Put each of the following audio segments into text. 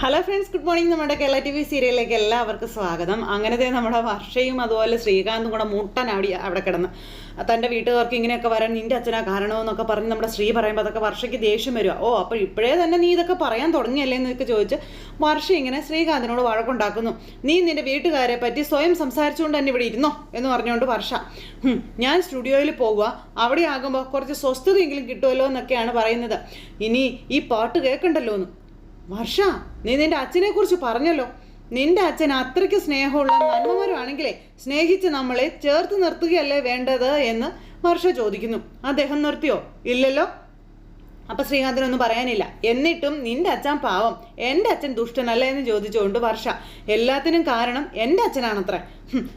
Hello friends good morning നമ്മുടെ Kerala T V സീരിയലിലേക്ക് എല്ലാവർക്കും സ്വാഗതം. അങ്ങനത്തെ നമ്മുടെ വർഷയും അതുപോലെ ശ്രീകാന്തും കൂടെ മുട്ടൻ അവിടെ അവിടെ കിടന്ന്. തന്റെ വീട്ടുകാർക്ക് ഇങ്ങനെയൊക്കെ വരാൻ നിന്റെ അച്ഛനാ കാരണമെന്നൊക്കെ പറഞ്ഞ് നമ്മുടെ ശ്രീ പറയുമ്പോൾ അതൊക്കെ വർഷയ്ക്ക് ദേഷ്യം വരിക ഓ അപ്പോൾ ഇപ്പോഴേ തന്നെ നീ ഇതൊക്കെ പറയാൻ തുടങ്ങിയല്ലേ എന്നൊക്കെ ചോദിച്ച് വർഷ ഇങ്ങനെ ശ്രീകാന്തിനോട് വഴക്കുണ്ടാക്കുന്നു. നീ നിന്റെ വീട്ടുകാരെ പറ്റി സ്വയം സംസാരിച്ചുകൊണ്ട് തന്നെ ഇവിടെ ഇരുന്നോ? എന്ന് പറഞ്ഞുകൊണ്ട് വർഷ. ഞാൻ സ്റ്റുഡിയോയിൽ പോവുക. അവിടെ ആകുമ്പോൾ കുറച്ച് സ്വസ്ഥതയെങ്കിലും കിട്ടുമല്ലോ എന്നൊക്കെയാണ് പറയുന്നത്. ഇനി ഈ പാട്ട് കേൾക്കണ്ടല്ലോ എന്ന് വർഷ നീ നിന്റെ അച്ഛനെ കുറിച്ച് പറഞ്ഞല്ലോ. നിന്റെ അച്ഛൻ അത്രയ്ക്ക് സ്നേഹമുള്ള നന്മമാരുമാണെങ്കിലേ സ്നേഹിച്ച് നമ്മളെ ചേർത്ത് നിർത്തുകയല്ലേ വേണ്ടത് എന്ന് വർഷ ചോദിക്കുന്നു. അദ്ദേഹം നിർത്തിയോ? ഇല്ലല്ലോ. അപ്പൊ ശ്രീകാന്തിനൊന്നും പറയാനില്ല. എന്നിട്ടും നിന്റെ അച്ഛൻ പാവം. എന്റെ അച്ഛൻ ദുഷ്ടനല്ല എന്ന് ചോദിച്ചുകൊണ്ട് വർഷ എല്ലാത്തിനും കാരണം എന്റെ അച്ഛനാണത്ര.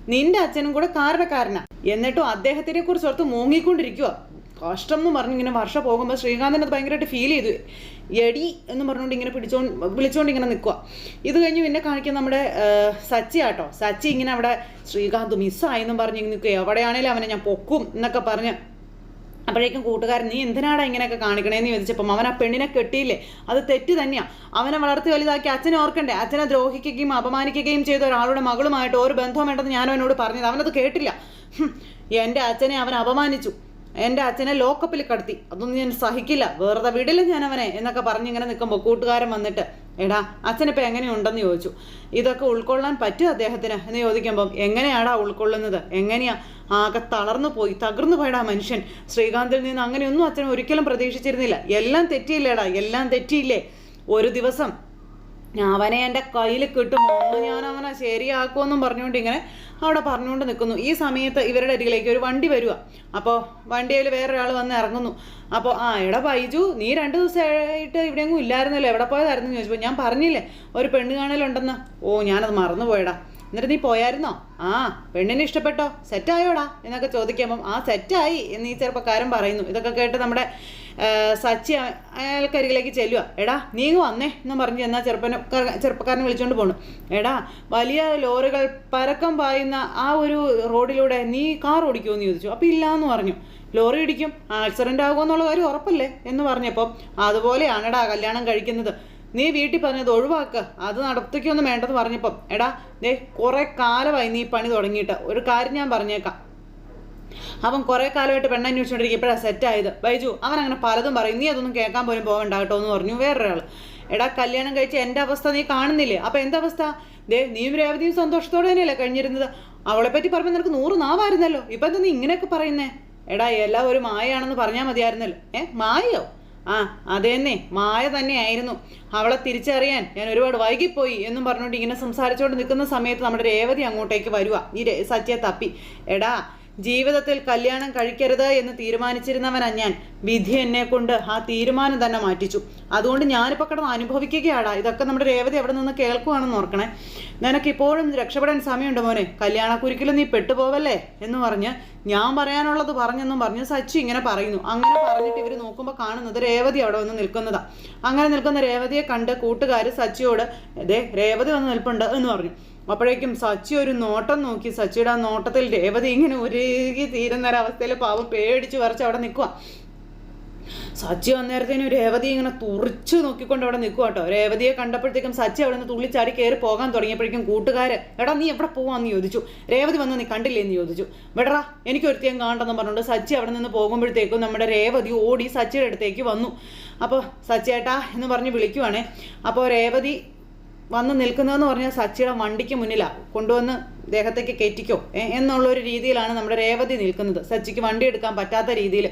നിന്റെ അച്ഛനും കൂടെ കാരണക്കാരനാ. എന്നിട്ടും അദ്ദേഹത്തിനെ കുറിച്ച് ഓർത്ത് മൂങ്ങിക്കൊണ്ടിരിക്കുക കഷ്ടം എന്ന് പറഞ്ഞ് ഇങ്ങനെ വർഷ പോകുമ്പോൾ ശ്രീകാന്തിന് അത് ഭയങ്കരമായിട്ട് ഫീൽ ചെയ്തു. എടി എന്ന് പറഞ്ഞുകൊണ്ട് ഇങ്ങനെ പിടിച്ചോണ്ട് വിളിച്ചുകൊണ്ട് ഇങ്ങനെ നിൽക്കുക ഇത് കഴിഞ്ഞ് പിന്നെ കാണിക്കുന്ന നമ്മുടെ സച്ചി ആട്ടോ. സച്ചി ഇങ്ങനെ അവിടെ ശ്രീകാന്ത് മിസ്സായെന്നും പറഞ്ഞ് നിൽക്കുക എവിടെയാണേലും അവനെ ഞാൻ പൊക്കും എന്നൊക്കെ പറഞ്ഞ്. അപ്പോഴേക്കും കൂട്ടുകാരൻ നീ എന്തിനാടാ ഇങ്ങനെയൊക്കെ കാണിക്കണേന്ന് ചോദിച്ചപ്പം അവൻ ആ പെണ്ണിനെ കെട്ടിയില്ലേ? അത് തെറ്റ് തന്നെയാണ് അവനെ വളർത്തി വലുതാക്കി അച്ഛനെ ഓർക്കണ്ടേ? അച്ഛനെ ദ്രോഹിക്കുകയും അപമാനിക്കുകയും ചെയ്ത ഒരാളുടെ മകളുമായിട്ട് ഒരു ബന്ധവും വേണ്ടെന്ന് ഞാൻ അവനോട് പറഞ്ഞത്. അവനത് കേട്ടില്ല. എന്റെ അച്ഛനെ അവൻ അപമാനിച്ചു. എന്റെ അച്ഛനെ ലോക്കപ്പിൽ കടത്തി. അതൊന്നും ഞാൻ സഹിക്കില്ല. വെറുതെ വിടില്ല ഞാൻ അവനെ എന്നൊക്കെ പറഞ്ഞിങ്ങനെ നിൽക്കുമ്പോൾ കൂട്ടുകാരൻ വന്നിട്ട് എടാ അച്ഛനിപ്പോൾ എങ്ങനെയുണ്ടെന്ന് ചോദിച്ചു. ഇതൊക്കെ ഉൾക്കൊള്ളാൻ പറ്റും അദ്ദേഹത്തിന്? എന്ന് ചോദിക്കുമ്പം എങ്ങനെയാടാ ഉൾക്കൊള്ളുന്നത്? എങ്ങനെയാ? ആകെ തളർന്നു പോയി തകർന്നു പോയടാ മനുഷ്യൻ. ശ്രീകാന്തിൽ നിന്ന് അങ്ങനെയൊന്നും അച്ഛൻ ഒരിക്കലും പ്രതീക്ഷിച്ചിരുന്നില്ല. എല്ലാം തെറ്റിയില്ലേടാ എല്ലാം തെറ്റിയില്ലേ? ഒരു ദിവസം അവനെ എന്റെ കയ്യിൽ കിട്ടും. ഞാൻ അവനെ ശരിയാക്കുമെന്നും പറഞ്ഞുകൊണ്ട് ഇങ്ങനെ അവിടെ പറഞ്ഞുകൊണ്ട് നിൽക്കുന്നു. ഈ സമയത്ത് ഇവരുടെ അരികിലേക്ക് ഒരു വണ്ടി വരിക അപ്പോൾ വണ്ടിയിൽ വേറൊരാൾ വന്ന് ഇറങ്ങുന്നു. അപ്പോൾ ആ എടാ ബൈജു നീ രണ്ട് ദിവസമായിട്ട് ഇവിടെയെങ്കിലും ഇല്ലായിരുന്നല്ലോ. എവിടെ പോയതായിരുന്നു? ചോദിച്ചപ്പോൾ ഞാൻ പറഞ്ഞില്ലേ ഒരു പെണ്ണ് കാണലുണ്ടെന്ന്. ഓ ഞാനത് മറന്നുപോയടാ. എന്നിട്ട് നീ പോയായിരുന്നോ? ആ പെണ്ണിനെ ഇഷ്ടപ്പെട്ടോ? സെറ്റായോടാ എന്നൊക്കെ ചോദിക്കുമ്പം ആ സെറ്റായി എന്ന് ഈ ചെറുപ്പക്കാരൻ പറയുന്നു. ഇതൊക്കെ കേട്ട് നമ്മുടെ സച്ചി അയാൾക്കരികിലേക്ക് ചെല്ലുക എടാ നീ വന്നേ എന്ന് പറഞ്ഞ് എന്നാൽ ചെറുപ്പന ചെറുപ്പക്കാരനെ വിളിച്ചുകൊണ്ട് പോണു. എടാ വലിയ ലോറികൾ പരക്കം പായുന്ന ആ ഒരു റോഡിലൂടെ നീ കാർ ഓടിക്കുമോ എന്ന് ചോദിച്ചു. അപ്പം ഇല്ല എന്ന് പറഞ്ഞു. ലോറി ഇടിക്കും ആക്സിഡന്റ് ആകുമെന്നുള്ള കാര്യം ഉറപ്പല്ലേ? എന്ന് പറഞ്ഞപ്പം അതുപോലെയാണെടാ കല്യാണം കഴിക്കുന്നത്. നീ വീട്ടിൽ പറഞ്ഞത് ഒഴിവാക്കുക അത് നടത്തിക്കൊന്നും വേണ്ടെന്ന് പറഞ്ഞപ്പം. എടാ ദേ കുറേ കാലമായി നീ പണി തുടങ്ങിയിട്ട്. ഒരു കാര്യം ഞാൻ പറഞ്ഞേക്കാം. അവൻ കുറേ കാലമായിട്ട് പെണ്ണന്വേഷിച്ചോണ്ടിരിക്കും ഇപ്പോഴാണ് സെറ്റായത് ബൈജു അവൻ അങ്ങനെ പലതും പറയും. നീ അതൊന്നും കേൾക്കാൻ പോലും പോകണ്ട കേട്ടോ എന്ന് പറഞ്ഞു വേറൊരാൾ എടാ കല്യാണം കഴിച്ച് എന്റെ അവസ്ഥ നീ കാണുന്നില്ലേ? അപ്പം എന്താ അവസ്ഥ? ദേ നീയും രേവതിയും സന്തോഷത്തോടെ തന്നെയല്ലേ കഴിഞ്ഞിരുന്നത്. അവളെ പറ്റി പറയുമ്പോൾ നിനക്ക് നൂറ് നാവായിരുന്നല്ലോ. ഇപ്പം എന്താ നീ ഇങ്ങനെയൊക്കെ പറയുന്നേ? എടാ എല്ലാം ഒരു മായയാണെന്ന് പറഞ്ഞാൽ മതിയായിരുന്നല്ലോ. ഏ മായയോ? ആ അതേന്നെ. മായ തന്നെയായിരുന്നു. അവളെ തിരിച്ചറിയാൻ ഞാൻ ഒരുപാട് വൈകിപ്പോയി എന്നും പറഞ്ഞുകൊണ്ട് ഇങ്ങനെ സംസാരിച്ചുകൊണ്ട് നിൽക്കുന്ന സമയത്ത് നമ്മുടെ രേവതി അങ്ങോട്ടേക്ക് വരുക ഈ സത്യ തപ്പി. എടാ ജീവിതത്തിൽ കല്യാണം കഴിക്കരുത് എന്ന് തീരുമാനിച്ചിരുന്നവനാ ഞാൻ. വിധി എന്നെ കൊണ്ട് ആ തീരുമാനം തന്നെ മാറ്റിച്ചു. അതുകൊണ്ട് ഞാനിപ്പോൾ കിടന്ന് അനുഭവിക്കുകയാണ് ഇതൊക്കെ നമ്മുടെ രേവതി അവിടെ നിന്ന് കേൾക്കുവാണെന്ന് ഓർക്കണേ. നിനക്ക് ഇപ്പോഴും രക്ഷപ്പെടാൻ സമയമുണ്ട് മോനെ? കല്യാണക്കുരുക്കിലും നീ പെട്ടുപോവല്ലേ? എന്ന് പറഞ്ഞ് ഞാൻ പറയാനുള്ളത് പറഞ്ഞെന്നും പറഞ്ഞ് സച്ചി ഇങ്ങനെ പറയുന്നു. അങ്ങനെ പറഞ്ഞിട്ട് ഇവർ നോക്കുമ്പോൾ കാണുന്നത് രേവതി അവിടെ വന്ന് നിൽക്കുന്നതാ. അങ്ങനെ നിൽക്കുന്ന രേവതിയെ കണ്ട് കൂട്ടുകാർ സച്ചിയോട് ദേ രേവതി വന്ന് നിൽപ്പുണ്ട് എന്ന് പറഞ്ഞു. അപ്പോഴേക്കും സച്ചി ഒരു നോട്ടം നോക്കി സച്ചിയുടെ ആ നോട്ടത്തിൽ രേവതി ഇങ്ങനെ ഉരുകി തീരുന്ന ഒരവസ്ഥയിൽ പാവം പേടിച്ച് വരച്ച് അവിടെ നിൽക്കുക സച്ചി അന്നേരത്തേനും രേവതി ഇങ്ങനെ തുറിച്ചു നോക്കിക്കൊണ്ട് അവിടെ നിൽക്കുക കേട്ടോ. രേവതിയെ കണ്ടപ്പോഴത്തേക്കും സച്ചി അവിടെ നിന്ന് തുള്ളിച്ചാടി കയറി പോകാൻ തുടങ്ങിയപ്പോഴേക്കും കൂട്ടുകാർ എടാ നീ എവിടെ പോവാന്ന് ചോദിച്ചു. രേവതി വന്ന് നീ കണ്ടില്ലേ? എന്ന് ചോദിച്ചു. വിടറാ എനിക്ക് ഒരുത്തിയും കാണണ്ടെന്ന് പറഞ്ഞുകൊണ്ട് സച്ചി അവിടെ നിന്ന് പോകുമ്പോഴത്തേക്കും നമ്മുടെ രേവതി ഓടി സച്ചിയുടെ അടുത്തേക്ക് വന്നു. അപ്പോൾ സച്ചിയേട്ടാ എന്ന് പറഞ്ഞ് വിളിക്കുവാണേ. അപ്പോൾ രേവതി വന്ന് നിൽക്കുന്നതെന്ന് പറഞ്ഞാൽ സച്ചിയുടെ വണ്ടിക്ക് മുന്നിലാണ് കൊണ്ടുവന്ന് ദേഹത്തേക്ക് കയറ്റിക്കോ. ഏ, എന്നുള്ള ഒരു രീതിയിലാണ് നമ്മുടെ രേവതി നിൽക്കുന്നത്. സച്ചിക്ക് വണ്ടി എടുക്കാൻ പറ്റാത്ത രീതിയിൽ.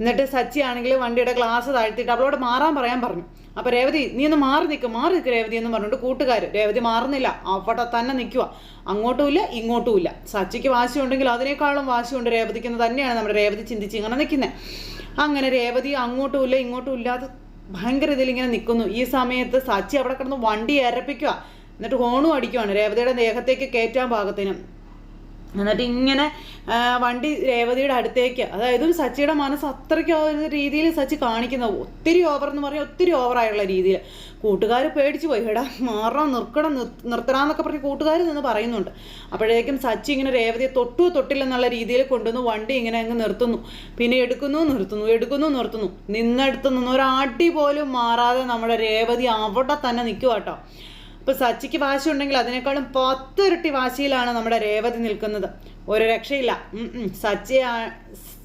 എന്നിട്ട് സച്ചി ആണെങ്കിൽ വണ്ടിയുടെ ഗ്ലാസ് താഴ്ത്തിയിട്ട് അവളോട് മാറാൻ പറയാൻ പറഞ്ഞു. അപ്പോൾ രേവതി നീ ഒന്ന് മാറി നിൽക്കും മാറി നിൽക്കും രേവതി എന്ന് പറഞ്ഞിട്ട് കൂട്ടുകാർ രേവതി മാറുന്നില്ല. അവിടെ തന്നെ നിൽക്കുക അങ്ങോട്ടും ഇല്ല ഇങ്ങോട്ടും ഇല്ല. സച്ചിക്ക് വാശിയുണ്ടെങ്കിൽ അതിനേക്കാളും വാശിയുണ്ട് രേവതിക്ക് തന്നെയാണ് നമ്മുടെ രേവതി ചിന്തിച്ച് ഇങ്ങനെ നിൽക്കുന്നത് അങ്ങനെ രേവതി അങ്ങോട്ടുമില്ല ഇങ്ങോട്ടും ഇല്ലാതെ ഭയങ്കര ഇതിലിങ്ങനെ നിൽക്കുന്നു ഈ സമയത്ത് സച്ചി അവിടെ കിടന്ന് വണ്ടി ഇരപ്പിക്കുക എന്നിട്ട് ഹോണും അടിക്കുവാണ്. രേവതിയുടെ ദേഹത്തേക്ക് കയറ്റാൻ പാകത്തിന്. എന്നിട്ട് ഇങ്ങനെ വണ്ടി രേവതിയുടെ അടുത്തേക്ക് അതായത് സച്ചിയുടെ മനസ്സ് അത്രയ്ക്ക് ഒരു രീതിയിൽ സച്ചി കാണിക്കുന്നത് ഒത്തിരി ഓവർ എന്ന് പറഞ്ഞാൽ ഒത്തിരി ഓവറായുള്ള രീതിയിൽ. കൂട്ടുകാർ പേടിച്ചു പോയി എടാ മാറണം നിർക്കണം നിർ- നിർത്തണമെന്നൊക്കെ പറഞ്ഞ് കൂട്ടുകാർ നിന്ന് പറയുന്നുണ്ട്. അപ്പോഴേക്കും സച്ചി ഇങ്ങനെ രേവതിയെ തൊട്ടു തൊട്ടില്ലെന്നുള്ള രീതിയിൽ കൊണ്ടുവന്ന് വണ്ടി ഇങ്ങനെ അങ്ങ് നിർത്തുന്നു. പിന്നെ എടുക്കുന്നു നിർത്തുന്നു എടുക്കുന്നു നിർത്തുന്നു. നിന്നെടുത്ത് നിന്ന് ഒരാടി പോലും മാറാതെ നമ്മുടെ രേവതി അവിടെ തന്നെ നിൽക്കുക കേട്ടോ ഇപ്പൊ സച്ചിക്ക് വാശി ഉണ്ടെങ്കിൽ അതിനേക്കാളും പത്തിരട്ടി വാശിയിലാണ് നമ്മുടെ രേവതി നിൽക്കുന്നത്. ഒരു രക്ഷയില്ല. സച്ചിയെ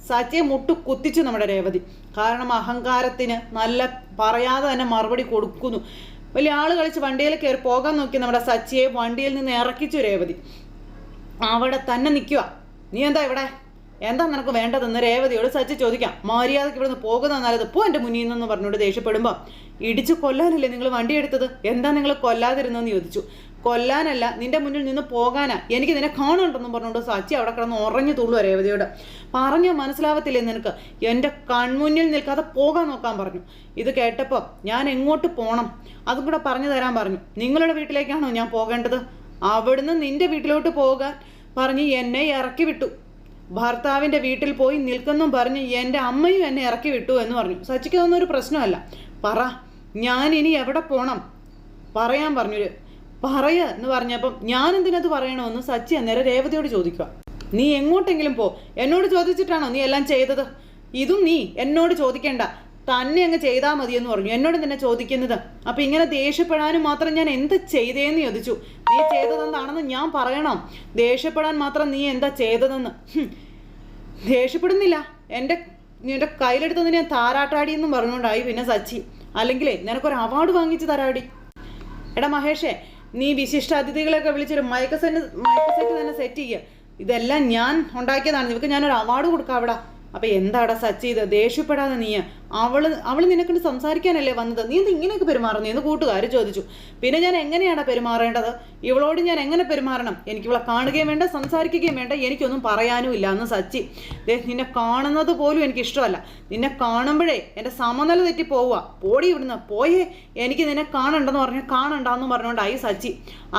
സച്ചിയെ മുട്ടു കുത്തിച്ചു നമ്മുടെ രേവതി. കാരണം അഹങ്കാരത്തിന് നല്ല പറയാതെ തന്നെ മറുപടി കൊടുക്കുന്നു. വലിയ ആൾ കളിച്ച് വണ്ടിയിൽ കയറി പോകാൻ നോക്കി നമ്മുടെ സച്ചിയെ വണ്ടിയിൽ നിന്ന് ഇറക്കിച്ചു രേവതി. അവിടെ തന്നെ നിൽക്കുക നീ എന്താ ഇവിടെ? എന്താ നിനക്ക് വേണ്ടതെന്ന് രേവതിയോട് സച്ചി ചോദിക്കാം. മര്യാദയ്ക്ക് ഇവിടുന്ന് പോകുന്ന നല്ലത് പോ എന്റെ മുന്നിൽ നിന്നെന്ന് പറഞ്ഞുകൊണ്ട് ദേഷ്യപ്പെടുമ്പോൾ ഇടിച്ച് കൊല്ലാനല്ലേ നിങ്ങൾ വണ്ടി എടുത്തത്? എന്താ നിങ്ങൾ കൊല്ലാതിരുന്നെന്ന് ചോദിച്ചു. കൊല്ലാനല്ല നിന്റെ മുന്നിൽ നിന്ന് പോകാനാ. എനിക്ക് നിന്നെ കാണുന്നുണ്ടെന്നും പറഞ്ഞുകൊണ്ട് സച്ചി അവിടെ കിടന്ന് ഉറഞ്ഞു തുള്ളു രേവതിയോട്. പറഞ്ഞു മനസ്സിലാവത്തില്ലേ നിനക്ക്? എന്റെ കൺമുന്നിൽ നിൽക്കാതെ പോകാൻ നോക്കാൻ പറഞ്ഞു. ഇത് കേട്ടപ്പോൾ ഞാൻ എങ്ങോട്ട് പോകണം അതും കൂടെ പറഞ്ഞു തരാൻ പറഞ്ഞു. നിങ്ങളുടെ വീട്ടിലേക്കാണോ ഞാൻ പോകേണ്ടത്? അവിടുന്ന് നിന്റെ വീട്ടിലോട്ട് പോകാൻ പറഞ്ഞ് എന്നെ ഇറക്കി വിട്ടു. ഭർത്താവിന്റെ വീട്ടിൽ പോയി നിൽക്കെന്നും പറഞ്ഞ് എന്റെ അമ്മയും എന്നെ ഇറക്കി വിട്ടു എന്ന് പറഞ്ഞു. സച്ചിക്ക് അതൊന്നും ഒരു പ്രശ്നമല്ല. പറ ഞാൻ ഇനി എവിടെ പോണം? പറയാൻ പറഞ്ഞു പറയ എന്ന് പറഞ്ഞപ്പം ഞാൻ എന്തിനത് പറയണമെന്ന് സച്ചി അന്നേരം രേവതിയോട് ചോദിക്കുക. നീ എങ്ങോട്ടെങ്കിലും പോ. എന്നോട് ചോദിച്ചിട്ടാണോ നീ എല്ലാം ചെയ്തത്? ഇതും നീ എന്നോട് ചോദിക്കേണ്ട. തന്നെ അങ്ങ് ചെയ്താൽ മതിയെന്ന് പറഞ്ഞു. എന്നോട് തന്നെ ചോദിക്കുന്നത്. അപ്പൊ ഇങ്ങനെ ദേഷ്യപ്പെടാനും മാത്രം ഞാൻ എന്ത് ചെയ്തേന്ന് ചോദിച്ചു. നീ ചെയ്തതെന്താണെന്ന് ഞാൻ പറയണം. ദേഷ്യപ്പെടാൻ മാത്രം നീ എന്താ ചെയ്തതെന്ന്. ദേഷ്യപ്പെടുന്നില്ല. എന്റെ നീ എന്റെ കയ്യിലെടുത്തത് ഞാൻ താരാട്ടാടി എന്നും പറഞ്ഞുകൊണ്ടായി പിന്നെ സച്ചി. അല്ലെങ്കിലേ നിനക്കൊരു അവാർഡ് വാങ്ങിച്ച് തരാടി. എടാ മഹേഷേ നീ വിശിഷ്ട അതിഥികളെയൊക്കെ വിളിച്ചൊരു മയക്ക സെറ്റ് മയക്ക സെറ്റ് തന്നെ സെറ്റ് ചെയ്യുക ഇതെല്ലാം ഞാൻ ഉണ്ടാക്കിയതാണ്. നിനക്ക് ഞാനൊരു അവാർഡ് കൊടുക്കാം അവിടെ അപ്പൊ എന്താടാ സച്ചി ഇത്? ദേഷ്യപ്പെടാതെ നീ അവൾ അവൾ നിനക്കൊണ്ട് സംസാരിക്കാനല്ലേ വന്നത്? നീ എന്ത് ഇങ്ങനെയൊക്കെ പെരുമാറുന്നു? എന്ന് കൂട്ടുകാർ ചോദിച്ചു. പിന്നെ ഞാൻ എങ്ങനെയാണ് പെരുമാറേണ്ടത്? ഇവളോട് ഞാൻ എങ്ങനെ പെരുമാറണം? എനിക്ക് ഇവളെ കാണുകയും വേണ്ട സംസാരിക്കുകയും വേണ്ട എനിക്കൊന്നും പറയാനും ഇല്ല എന്ന് സച്ചി. നിന്നെ കാണുന്നത് പോലും എനിക്ക് ഇഷ്ടമല്ല. നിന്നെ കാണുമ്പോഴേ എന്റെ സമനില തെറ്റി പോവുക. പോടി ഇവിടുന്ന്. പോയേ. എനിക്ക് നിന്നെ കാണണ്ടെന്ന് പറഞ്ഞു കാണണ്ടെന്ന് പറഞ്ഞുകൊണ്ടായി സച്ചി.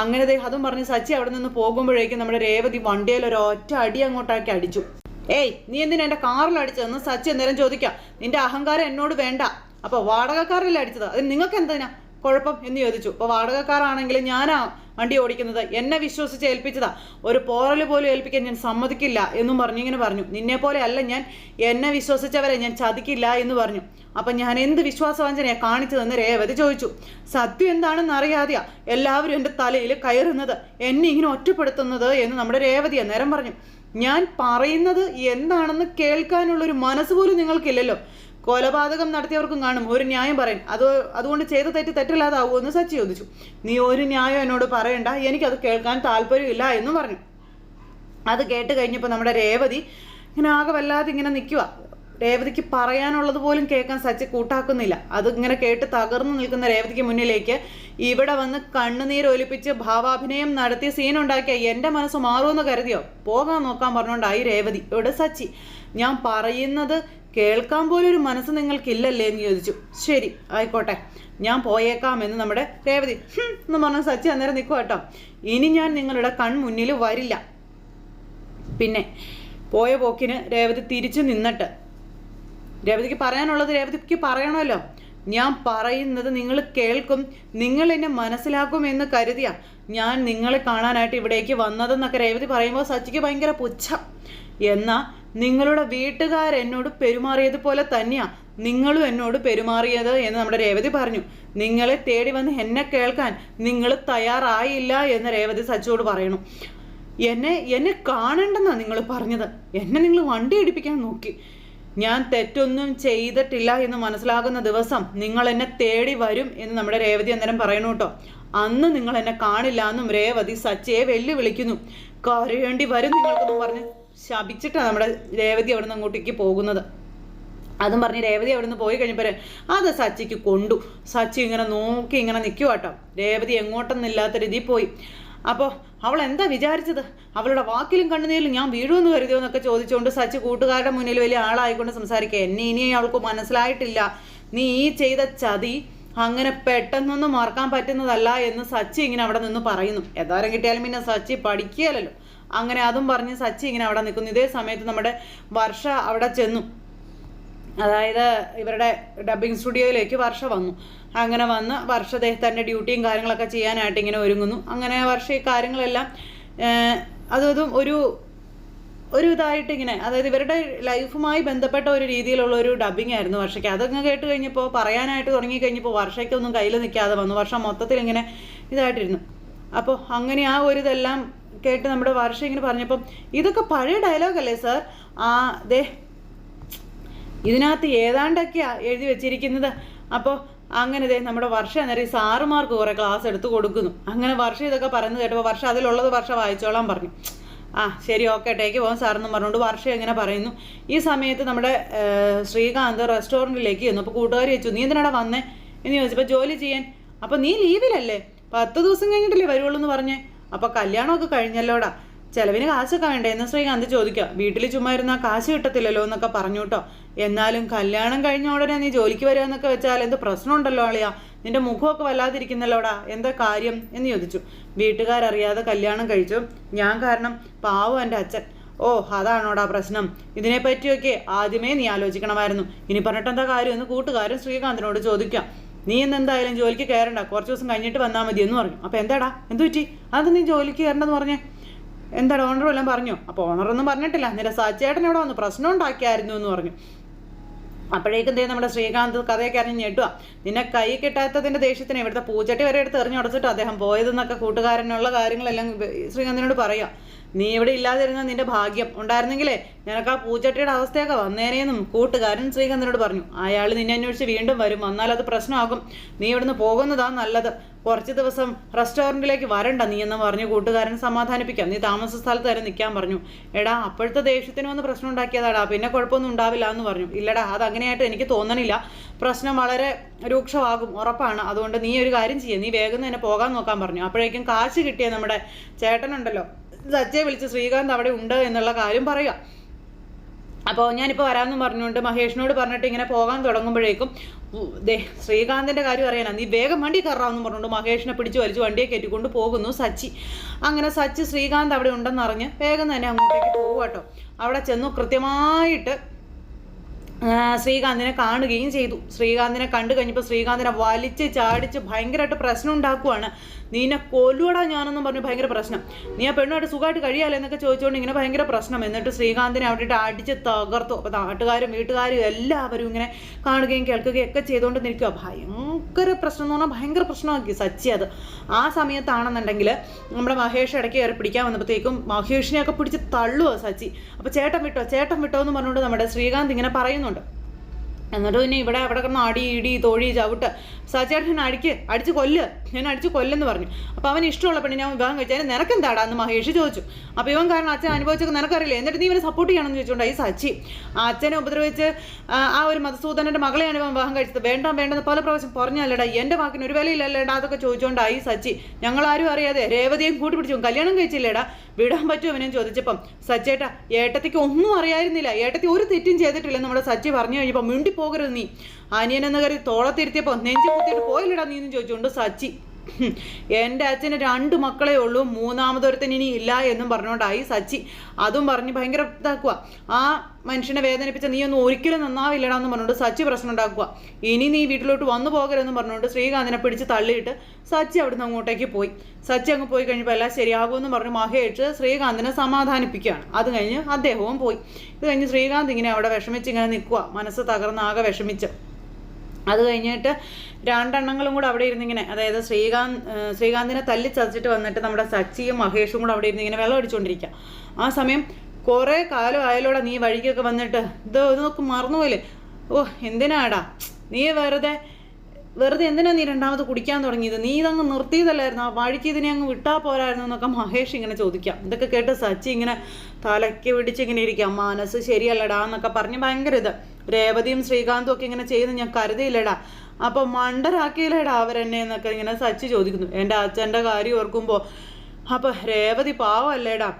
അങ്ങനെ അതും പറഞ്ഞ് സച്ചി അവിടെ നിന്ന് പോകുമ്പോഴേക്കും നമ്മുടെ രേവതി വണ്ടിയിൽ ഒരു ഒറ്റ അടി അങ്ങോട്ടാക്കി അടിച്ചു. ഏയ് നീ എന്തിനാ എന്റെ കാറിൽ അടിച്ചതെന്ന് സച്ചി നേരം ചോദിക്കാം. നിന്റെ അഹങ്കാരം എന്നോട് വേണ്ട. അപ്പൊ വാടകക്കാരല്ലേ അടിച്ചത്? അത് നിങ്ങൾക്ക് എന്തിനാ? കുഴപ്പം എന്ന് ചോദിച്ചു. അപ്പോൾ വാടകക്കാരാണെങ്കിൽ ഞാനാ വണ്ടി ഓടിക്കുന്നത്. എന്നെ വിശ്വസിച്ച് ഏൽപ്പിച്ചതാ. ഒരു പോറൽ പോലും ഏൽപ്പിക്കാൻ ഞാൻ സമ്മതിക്കില്ല എന്നും പറഞ്ഞു ഇങ്ങനെ പറഞ്ഞു. നിന്നെ പോലെ അല്ല ഞാൻ. എന്നെ വിശ്വസിച്ചവരെ ഞാൻ ചതിക്കില്ല എന്ന് പറഞ്ഞു. അപ്പം ഞാൻ എന്ത് വിശ്വാസവഞ്ചനയാ കാണിച്ചതെന്ന് രേവതി ചോദിച്ചു. സത്യം എന്താണെന്ന് അറിയാതെയാ എല്ലാവരും എന്റെ തലയിൽ കയറുന്നത്. എന്നെ ഇങ്ങനെ ഒറ്റപ്പെടുത്തുന്നത് എന്ന് നമ്മുടെ രേവതിയാ നേരം പറഞ്ഞു. ഞാൻ പറയുന്നത് എന്താണെന്ന് കേൾക്കാനുള്ളൊരു മനസ്സ് പോലും നിങ്ങൾക്കില്ലല്ലോ. കൊലപാതകം നടത്തിയവർക്കും കാണും. ഒരു ന്യായം പറയും അത് അതുകൊണ്ട് ചെയ്ത തെറ്റ് തെറ്റില്ലാതാവൂ എന്ന് സച്ചി ചോദിച്ചു. നീ ഒരു ന്യായം എന്നോട് പറയണ്ട. എനിക്കത് കേൾക്കാൻ താല്പര്യമില്ല എന്നും പറഞ്ഞു. അത് കേട്ട് കഴിഞ്ഞപ്പോൾ നമ്മുടെ രേവതി ഇങ്ങനെ ആകെ വല്ലാതെ ഇങ്ങനെ നിൽക്കുക രേവതിക്ക് പറയാനുള്ളത് പോലും കേൾക്കാൻ സച്ചി കൂട്ടാക്കുന്നില്ല. അത് ഇങ്ങനെ കേട്ട് തകർന്നു നിൽക്കുന്ന രേവതിക്ക് മുന്നിലേക്ക് ഇവിടെ വന്ന് കണ്ണുനീരൊലിപ്പിച്ച് ഭാവാഭിനയം നടത്തി സീനുണ്ടാക്കിയ എന്റെ മനസ്സ് മാറുമെന്ന് കരുതിയോ? പോകാൻ നോക്കാൻ പറഞ്ഞുകൊണ്ടായി രേവതി. ഇവിടെ സച്ചി? ഞാൻ പറയുന്നത് കേൾക്കാൻ പോലും ഒരു മനസ്സ് നിങ്ങൾക്കില്ലല്ലേ എന്ന് ചോദിച്ചു. ശരി ആയിക്കോട്ടെ. ഞാൻ പോയേക്കാം എന്ന് നമ്മുടെ രേവതി. എന്ന് പറഞ്ഞ സച്ചി അന്നേരം നിൽക്കുക കേട്ടോ. ഇനി ഞാൻ നിങ്ങളുടെ കൺമുന്നിൽ വരില്ല. പിന്നെ പോയ പോക്കിന് രേവതി തിരിച്ചു നിന്നിട്ട് രേവതിക്ക് പറയാനുള്ളത് രേവതിക്ക് പറയണമല്ലോ. ഞാൻ പറയുന്നത് നിങ്ങൾ കേൾക്കും നിങ്ങൾ എന്നെ മനസ്സിലാക്കും എന്ന് കരുതിയ ഞാൻ നിങ്ങളെ കാണാനായിട്ട് ഇവിടേക്ക് വന്നതെന്നൊക്കെ രേവതി പറയുമ്പോൾ സച്ചിക്ക് ഭയങ്കര പുച്ഛം. എന്നാ നിങ്ങളുടെ വീട്ടുകാർ എന്നോട് പെരുമാറിയത് പോലെ തന്നെയാ നിങ്ങളും എന്നോട് പെരുമാറിയത് എന്ന് നമ്മുടെ രേവതി പറഞ്ഞു. നിങ്ങളെ തേടി വന്ന് എന്നെ കേൾക്കാൻ നിങ്ങൾ തയ്യാറായില്ല എന്ന് രേവതി സച്ചിയോട് പറയണു എന്നെ എന്നെ കാണണ്ടെന്നാ നിങ്ങൾ പറഞ്ഞത്. എന്നെ നിങ്ങൾ വണ്ടി ഇടിപ്പിക്കാൻ നോക്കി. ഞാൻ തെറ്റൊന്നും ചെയ്തിട്ടില്ല എന്ന് മനസ്സിലാകുന്ന ദിവസം നിങ്ങൾ എന്നെ തേടി വരും എന്ന് നമ്മുടെ രേവതി അന്നേരം പറയണു കേട്ടോ. അന്ന് നിങ്ങൾ എന്നെ കാണില്ല എന്നും രേവതി സച്ചയെ വെല്ലുവിളിക്കുന്നു. കരയേണ്ടി വരും നിങ്ങൾക്കെന്നും പറഞ്ഞ് ശപിച്ചിട്ടാണ് നമ്മുടെ രേവതി അവിടെ നിന്ന് അങ്ങോട്ടേക്ക് പോകുന്നത്. അതും പറഞ്ഞ് രേവതി അവിടെ പോയി കഴിഞ്ഞപ്പോൾ അത് സച്ചിക്ക് കൊണ്ടു. സച്ചി ഇങ്ങനെ നോക്കി ഇങ്ങനെ നിൽക്കുക കേട്ടോ. രേവതി എങ്ങോട്ടൊന്നില്ലാത്ത രീതിയിൽ പോയി. അപ്പോൾ അവൾ എന്താ വിചാരിച്ചത്? അവളുടെ വാക്കിലും കണ്ണുനീരിലും ഞാൻ വീഴുമെന്ന് കരുതിയോ എന്നൊക്കെ ചോദിച്ചുകൊണ്ട് സച്ച് കൂട്ടുകാരുടെ മുന്നിൽ വലിയ ആളായിക്കൊണ്ട് സംസാരിക്കുക. എന്നെ ഇനി അവൾക്ക് മനസ്സിലായിട്ടില്ല. നീ ഈ ചെയ്ത ചതി അങ്ങനെ പെട്ടെന്നൊന്നും മറക്കാൻ പറ്റുന്നതല്ല എന്ന് സച്ചി ഇങ്ങനെ അവിടെ നിന്ന് പറയുന്നു. എതാരം കിട്ടിയാലും പിന്നെ സച്ചി പഠിക്കുകയല്ലോ അങ്ങനെ അതും പറഞ്ഞ് സച്ചി ഇങ്ങനെ അവിടെ നിൽക്കുന്നു. ഇതേ സമയത്ത് നമ്മുടെ വർഷ അവിടെ ചെന്നു. അതായത് ഇവരുടെ ഡബ്ബിംഗ് സ്റ്റുഡിയോയിലേക്ക് വർഷ വന്നു. അങ്ങനെ വന്ന് വർഷ അദ്ദേഹത്തിന്റെ തന്റെ ഡ്യൂട്ടിയും കാര്യങ്ങളൊക്കെ ചെയ്യാനായിട്ട് ഇങ്ങനെ ഒരുങ്ങുന്നു. അങ്ങനെ വർഷ ഈ കാര്യങ്ങളെല്ലാം അതും ഒരു ഒരു ഇതായിട്ട് ഇങ്ങനെ അതായത് ഇവരുടെ ലൈഫുമായി ബന്ധപ്പെട്ട ഒരു രീതിയിലുള്ള ഒരു ഡബിങ് ആയിരുന്നു വർഷയ്ക്ക്. അതങ്ങ് കേട്ട് കഴിഞ്ഞപ്പോൾ പറയാനായിട്ട് തുടങ്ങി കഴിഞ്ഞപ്പോൾ വർഷയ്ക്കൊന്നും കയ്യിൽ നിൽക്കാതെ വന്നു. വർഷം മൊത്തത്തിൽ ഇങ്ങനെ ഇതായിട്ടിരുന്നു. അപ്പോൾ അങ്ങനെ ആ ഒരു ഇതെല്ലാം കേട്ട് നമ്മുടെ വർഷ ഇങ്ങനെ പറഞ്ഞപ്പം ഇതൊക്കെ പഴയ ഡയലോഗല്ലേ സാർ ആ ദേ ഇതിനകത്ത് ഏതാണ്ടൊക്കെയാ എഴുതി വെച്ചിരിക്കുന്നത്. അപ്പോൾ അങ്ങനെ ദേ നമ്മുടെ വർഷ ഈ സാറുമാർക്ക് കുറേ ക്ലാസ് എടുത്ത് കൊടുക്കുന്നു. അങ്ങനെ വർഷം ഇതൊക്കെ പറയുന്നത് കേട്ടപ്പോൾ വർഷം അതിലുള്ളത് വർഷം വായിച്ചോളാൻ പറഞ്ഞു. ആ ശരി ഓക്കെ ടേക്ക് പോകാം സാറെന്ന് പറഞ്ഞുകൊണ്ട് വർഷം എങ്ങനെ പറയുന്നു. ഈ സമയത്ത് നമ്മുടെ ശ്രീകാന്ത് റെസ്റ്റോറന്റിലേക്ക് ചെന്നു. അപ്പോൾ കൂട്ടുകാർ ചോദിച്ചു നീ എന്തിനാടാ വന്നേ? എന്ന് ചോദിച്ചപ്പോൾ ജോലി ചെയ്യാൻ. അപ്പോൾ നീ ലീവിലല്ലേ പത്ത് ദിവസം കഴിഞ്ഞിട്ടല്ലേ വരുവുള്ളൂ എന്ന് പറഞ്ഞേ. അപ്പോൾ കല്യാണമൊക്കെ കഴിഞ്ഞല്ലോടാ. ചെലവിന് കാശൊക്കെ വേണ്ടേ എന്ന് ശ്രീകാന്ത് ചോദിക്കാം വീട്ടിൽ ചുമ്മാ ഇരുന്നാൽ കാശ് കിട്ടത്തില്ലല്ലോ എന്നൊക്കെ പറഞ്ഞു എന്നാലും കല്യാണം കഴിഞ്ഞ ഉടനെ നീ ജോലിക്ക് വരിക എന്നൊക്കെ വെച്ചാൽ എന്ത് പ്രശ്നമുണ്ടല്ലോ അളിയാ? നിന്റെ മുഖമൊക്കെ വല്ലാതിരിക്കുന്നല്ലോടാ? എന്താ കാര്യം? എന്ന് ചോദിച്ചു. വീട്ടുകാരറിയാതെ കല്യാണം കഴിച്ചു. ഞാൻ കാരണം പാവം എന്റെ അച്ഛൻ. ഓ അതാണോടാ പ്രശ്നം? ഇതിനെപ്പറ്റിയൊക്കെ ആദ്യമേ നീ ആലോചിക്കണമായിരുന്നു. ഇനി പറഞ്ഞിട്ട് എന്താ കാര്യം? എന്ന് കൂട്ടുകാരൻ ശ്രീകാന്തിനോട് ചോദിക്കാം നീ ഇന്ന് എന്തായാലും ജോലിക്ക് കയറണ്ട. കുറച്ച് ദിവസം കഴിഞ്ഞിട്ട് വന്നാൽ മതി എന്ന് പറഞ്ഞു. അപ്പോൾ എന്താടാ? എന്തു പറ്റി അത് നീ ജോലിക്ക് കയറണ്ടെന്ന് പറഞ്ഞേ? എന്താടാ ഓണർ വല്ലതും പറഞ്ഞു? അപ്പോൾ ഓണറൊന്നും പറഞ്ഞിട്ടില്ല. നിന്റെ സച്ചേട്ടൻ ഇവിടെ വന്ന്. പ്രശ്നം ഉണ്ടാക്കിയായിരുന്നു എന്ന് പറഞ്ഞു. അപ്പോഴേക്കും ദേ നമ്മുടെ ശ്രീകാന്ത് കഥയൊക്കെ അറിഞ്ഞ് ഞെട്ടുക നിന്നെ കൈ കിട്ടാത്തതിന്റെ ദേഷ്യത്തിന് ഇവിടുത്തെ പൂച്ചട്ടി വരെ എടുത്ത് എറിഞ്ഞുടച്ചിട്ട് അദ്ദേഹം പോയതെന്നൊക്കെ കൂട്ടുകാരനുള്ള കാര്യങ്ങളെല്ലാം ശ്രീകാന്തിനോട് പറയാം. നീ ഇവിടെ ഇല്ലാതിരുന്ന നിന്റെ ഭാഗ്യം ഉണ്ടായിരുന്നെങ്കിലേ നിനക്ക് ആ പൂച്ചട്ടിയുടെ അവസ്ഥയൊക്കെ വന്നേനേന്നും കൂട്ടുകാരൻ ശ്രീകന്ധനോട് പറഞ്ഞു. അയാൾ നിന്നെ അന്വേഷിച്ച് വീണ്ടും വരും. വന്നാൽ അത് പ്രശ്നമാകും. നീ ഇവിടുന്ന് പോകുന്നതാ നല്ലത്. കുറച്ച് ദിവസം റെസ്റ്റോറന്റിലേക്ക് വരണ്ട നീ എന്ന് പറഞ്ഞു കൂട്ടുകാരൻ സമാധാനിപ്പിക്കാം. നീ താമസ സ്ഥലത്ത് വരെ നിൽക്കാൻ പറഞ്ഞു. എടാ അപ്പോഴത്തെ ദേഷ്യത്തിന് വന്ന് പ്രശ്നം ഉണ്ടാക്കിയതാടാ. പിന്നെ കുഴപ്പമൊന്നും ഉണ്ടാവില്ല എന്ന് പറഞ്ഞു. ഇല്ലടാ അത് അങ്ങനെയായിട്ട് എനിക്ക് തോന്നണില്ല. പ്രശ്നം വളരെ രൂക്ഷമാകും ഉറപ്പാണ്. അതുകൊണ്ട് നീ ഒരു കാര്യം ചെയ്യുക നീ വേഗം തന്നെ പോകാൻ നോക്കാൻ പറഞ്ഞു. അപ്പോഴേക്കും കാശ് കിട്ടിയ നമ്മുടെ ചേട്ടനുണ്ടല്ലോ. സച്ചയെ വിളിച്ച് ശ്രീകാന്ത് അവിടെ ഉണ്ട് എന്നുള്ള കാര്യം പറയുക. അപ്പോൾ ഞാനിപ്പോൾ വരാമെന്ന് പറഞ്ഞുകൊണ്ട് മഹേഷിനോട് പറഞ്ഞിട്ട് ഇങ്ങനെ പോകാൻ തുടങ്ങുമ്പോഴേക്കും ദേ ശ്രീകാന്തിന്റെ കാര്യം അറിയാനാ. നീ വേഗം വണ്ടി കയറാമെന്ന് പറഞ്ഞുകൊണ്ട് മഹേഷിനെ പിടിച്ച് വലിച്ച് വണ്ടിയെ കയറ്റിക്കൊണ്ട് പോകുന്നു സച്ചി. അങ്ങനെ സച്ചി ശ്രീകാന്ത് അവിടെ ഉണ്ടെന്ന് അറിഞ്ഞ് വേഗം തന്നെ അങ്ങോട്ടേക്ക് പോവാട്ടോ അവിടെ ചെന്നു കൃത്യമായിട്ട് ശ്രീകാന്തിനെ കാണുകയും ചെയ്തു. ശ്രീകാന്തിനെ കണ്ടു കഴിഞ്ഞപ്പോൾ ശ്രീകാന്തിനെ വലിച്ച് ചാടിച്ച് ഭയങ്കരമായിട്ട് പ്രശ്നം ഉണ്ടാക്കുവാണ്. നീനെ കൊല്ലുവടാ ഞാനെന്നും പറഞ്ഞു ഭയങ്കര പ്രശ്നം. നീ ആ പെണ്ണുമായിട്ട് സുഖമായിട്ട് കഴിയാലോ എന്നൊക്കെ ചോദിച്ചുകൊണ്ട് ഇങ്ങനെ ഭയങ്കര പ്രശ്നം. എന്നിട്ട് ശ്രീകാന്തിനെ അവിടെട്ട് അടിച്ച് തകർത്തു. അപ്പോൾ നാട്ടുകാരും വീട്ടുകാരും എല്ലാവരും ഇങ്ങനെ കാണുകയും കേൾക്കുകയും ഒക്കെ ചെയ്തുകൊണ്ട് നിൽക്കുക ഭയങ്കര പ്രശ്നം എന്ന് പറഞ്ഞാൽ ഭയങ്കര പ്രശ്നമാക്കി സച്ചി അത്. ആ സമയത്താണെന്നുണ്ടെങ്കിൽ നമ്മുടെ മഹേഷ് ഇടയ്ക്ക് കയറി പിടിക്കാൻ വന്നപ്പോഴത്തേക്കും മഹേഷിനെയൊക്കെ പിടിച്ച് തള്ളുവോ സച്ചി. അപ്പോൾ ചേട്ടൻ വിട്ടോ? ചേട്ടൻ വിട്ടോ എന്ന് പറഞ്ഞുകൊണ്ട് നമ്മുടെ ശ്രീകാന്ത് ഇങ്ങനെ പറയുന്നുണ്ട്. എന്നിട്ട് പിന്നെ ഇവിടെ അവിടെ കിടന്ന് അടി ഇടി തൊഴി ചവിട്ട്. സച്ചേട്ടൻ അടിക്ക് അടിച്ച് കൊല്ല്. ഞാൻ അടിച്ച് കൊല്ലെന്ന് പറഞ്ഞു. അപ്പോൾ അവൻ ഇഷ്ടമുള്ള പെണ്ണിനെ അവൻ വിവാഹം കഴിച്ചാൽ നിനക്കെന്താടാ എന്ന് മഹേഷ് ചോദിച്ചു. അപ്പോൾ ഇവൻ കാരണം അച്ഛൻ അനുഭവിച്ചൊക്കെ നിനക്കറിയില്ല? എന്നിട്ട് നീ ഇവനെ സപ്പോർട്ട് ചെയ്യണമെന്ന് ചോദിച്ചുകൊണ്ടായി സച്ചി. അച്ഛനെ ഉപദ്രവിച്ച് ആ, ഒരു മധുസൂദനന്റെ മകളെയാണ് ഇവൻ വിവാഹം കഴിച്ചത്. വേണ്ട വേണ്ടെന്ന് പല പ്രാവശ്യം പറഞ്ഞല്ലടാ എന്റെ വാക്കിന് ഒരു വിലയില്ലല്ലേടാ അതൊക്കെ ചോദിച്ചുകൊണ്ടായി സച്ചി. ഞങ്ങളാരും അറിയാതെ രേവതിയും കൂട്ടി പിടിച്ചു. കല്യാണം കഴിച്ചില്ലേടാ? വിടാൻ പറ്റുമോ അവനെ ചോദിച്ചപ്പം. സച്ചേട്ടാ ഏട്ടത്തിക്ക് ഒന്നും അറിയായിരുന്നില്ല. ഏട്ടത്തി ഒരു തെറ്റും ചെയ്തിട്ടില്ല നമ്മുടെ സച്ചി പറഞ്ഞു കഴിഞ്ഞപ്പോൾ മിണ്ടി പോകരുത് നീ. അനിയനെന്ന് കരുതി തോളത്തിരുത്തിയപ്പോൾ നെഞ്ചു കുത്തിയിട്ട് പോയില്ലടാ നീന്ന് ചോദിച്ചുകൊണ്ട് സച്ചി. എന്റെ അച്ഛന് രണ്ട് മക്കളേ ഉള്ളൂ. മൂന്നാമതൊരുത്തൻ ഇനി ഇല്ല എന്നും പറഞ്ഞുകൊണ്ടായി സച്ചി. അതും പറഞ്ഞ് ഭയങ്കര ഇതാക്കുക ആ മനുഷ്യനെ വേദനിപ്പിച്ച നീ ഒന്നും ഒരിക്കലും നന്നാവില്ലടാ എന്ന് പറഞ്ഞുകൊണ്ട് സച്ചി പ്രശ്നം ഉണ്ടാക്കുക ഇനി നീ വീട്ടിലോട്ട് വന്നു പോകരുതെന്ന് പറഞ്ഞുകൊണ്ട് ശ്രീകാന്തിനെ പിടിച്ച് തള്ളിയിട്ട് സച്ചി അവിടുന്ന് അങ്ങോട്ടേക്ക് പോയി. സച്ചി അങ്ങ് പോയി കഴിഞ്ഞപ്പോൾ എല്ലാം ശരിയാകുമെന്ന് പറഞ്ഞ് മഹേഷ് ശ്രീകാന്തിനെ സമാധാനിപ്പിക്കുകയാണ്. അത് കഴിഞ്ഞ് അദ്ദേഹവും പോയി. ഇത് കഴിഞ്ഞ് ശ്രീകാന്ത് ഇങ്ങനെ അവിടെ വിഷമിച്ച് ഇങ്ങനെ നിൽക്കുക മനസ്സ് തകർന്നാകെ വിഷമിച്ച്. അത് കഴിഞ്ഞിട്ട് രണ്ടെണ്ണങ്ങളും കൂടെ അവിടെ ഇരുന്നിങ്ങനെ അതായത് ശ്രീകാന്ത് ശ്രീകാന്തിനെ തല്ലി ചതച്ചിട്ട് വന്നിട്ട് നമ്മുടെ സച്ചിയും മഹേഷും കൂടെ അവിടെ ഇരുന്ന് ഇങ്ങനെ വെള്ളം അടിച്ചുകൊണ്ടിരിക്കുക ആ സമയം കുറേ കാലം ആയാലോടെ നീ വഴിക്കൊക്കെ വന്നിട്ട്. ഇത് ഇതൊക്കെ മറന്നുപോയില്ലേ? ഓ എന്തിനാടാ? നീ വെറുതെ വെറുതെ എന്തിനാ നീ രണ്ടാമത് കുടിക്കാൻ തുടങ്ങിയത്? നീ ഇതങ്ങ് നിർത്തിയതല്ലായിരുന്നു? ആ വഴിക്ക് ഇതിനെ അങ്ങ് വിട്ടാ പോരായിരുന്നു എന്നൊക്കെ മഹേഷ് ഇങ്ങനെ ചോദിക്കാം. ഇതൊക്കെ കേട്ട് സച്ചി ഇങ്ങനെ തലയ്ക്ക് പിടിച്ച് ഇങ്ങനെ ഇരിക്കാം. മനസ്സ് ശരിയല്ലടാ എന്നൊക്കെ പറഞ്ഞ് ഭയങ്കര ഇത്. രേവതിയും ശ്രീകാന്തും ഒക്കെ ഇങ്ങനെ ചെയ്യുന്നത് ഞാൻ കരുതിയില്ലടാ. അപ്പോൾ മണ്ടരാക്കിയില്ലേടാ അവരെന്നെ എന്നൊക്കെ ഇങ്ങനെ സച്ചി ചോദിക്കുന്നു. എന്റെ അച്ഛന്റെ കാര്യം ഓർക്കുമ്പോൾ അപ്പോൾ രേവതി പാവല്ലേടാ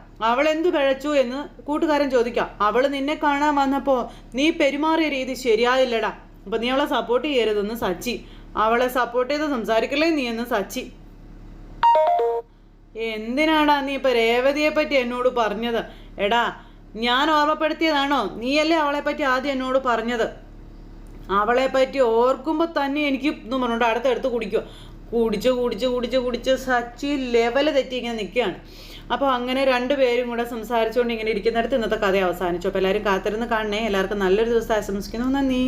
എന്ത് പിഴച്ചു എന്ന് കൂട്ടുകാരൻ ചോദിക്കാം. അവൾ നിന്നെ കാണാൻ വന്നപ്പോൾ നീ പെരുമാറിയ രീതി ശരിയായില്ലടാ. അപ്പം നീ അവളെ സപ്പോർട്ട് ചെയ്യരുതെന്ന് സച്ചി. അവളെ സപ്പോർട്ട് ചെയ്ത് സംസാരിക്കല്ലേ നീ എന്ന് സച്ചി. എന്തിനാടാ നീ ഇപ്പൊ രേവതിയെ പറ്റി എന്നോട് പറഞ്ഞത്? എടാ ഞാൻ ഓർമ്മപ്പെടുത്തിയതാണോ? നീയല്ലേ അവളെ പറ്റി ആദ്യം എന്നോട് പറഞ്ഞത്? അവളെ പറ്റി ഓർക്കുമ്പോൾ തന്നെ എനിക്ക് എന്ന് പറഞ്ഞുകൊണ്ട് അടുത്തടുത്ത് കുടിക്കുക കുടിച്ച് കുടിച്ച് കുടിച്ച് കുടിച്ച് സച്ചി ലെവൽ തെറ്റി ഇങ്ങനെ നിൽക്കുകയാണ് അപ്പോൾ അങ്ങനെ രണ്ടുപേരും കൂടെ സംസാരിച്ചുകൊണ്ട് ഇങ്ങനെ ഇരിക്കുന്നിടത്ത് ഇന്നത്തെ കഥ അവസാനിച്ചു. അപ്പോൾ എല്ലാവരും കാത്തിരുന്ന് കാണണേ. എല്ലാവർക്കും നല്ലൊരു ദിവസം ആശംസിക്കുന്നു. നന്ദി.